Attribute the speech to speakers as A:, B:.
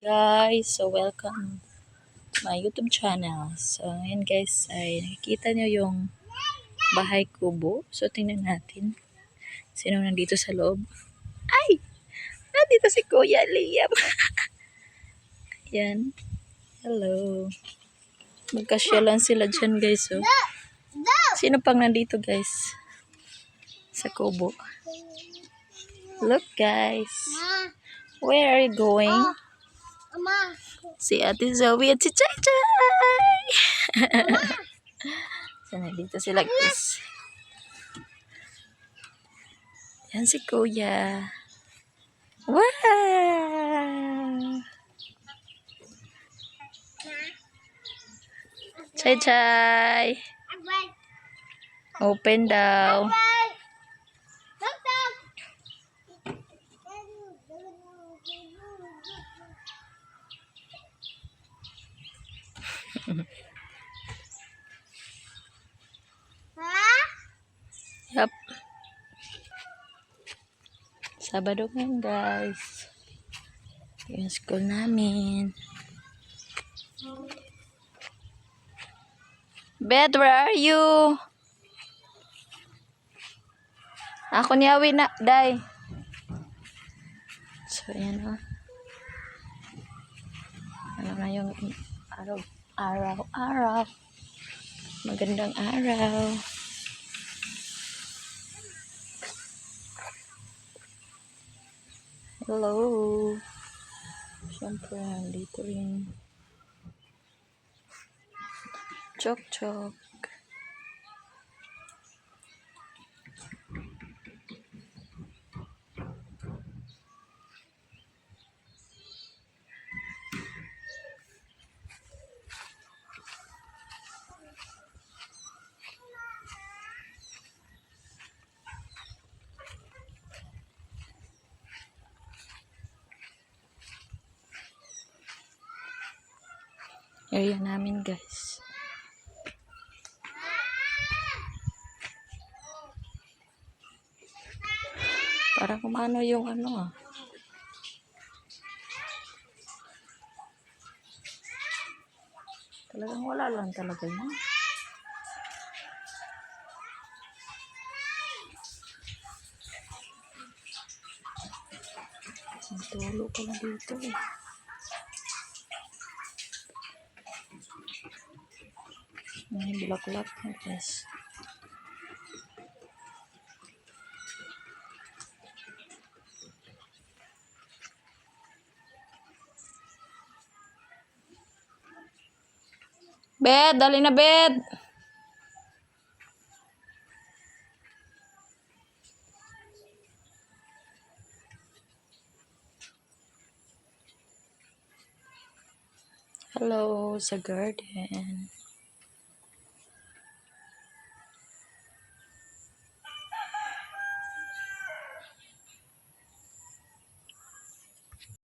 A: guys, so welcome my YouTube channel. So ngayon guys ay nakikita nyo yung bahay kubo. So tingnan natin sino nandito sa loob. Ay! Nandito si Kuya Liam. Ayan. Hello. Magkasyalan sila dyan guys. Oh. Sino pang nandito guys? Sa kubo. Look guys. Where are you going? Si Ate Zoe at si Chay Chay! so, nandito sila guys. Yan si Kuya. Wow! Chay Chay! Open daw. Yup. Sabado ngayon guys. Yung school namin. Beth, where are you? Ako ni Awi na, Day. So, yan o. Ano na yung araw, araw, araw. Magandang araw. Hello. Siyempre, nandito rin. Chok Area namin, guys. Para kumano yung ano ah. Talagang wala lang talaga yun. Tulo ka na dito eh. May bulaklak na guys. Bed, dali na bed. Hello sa garden.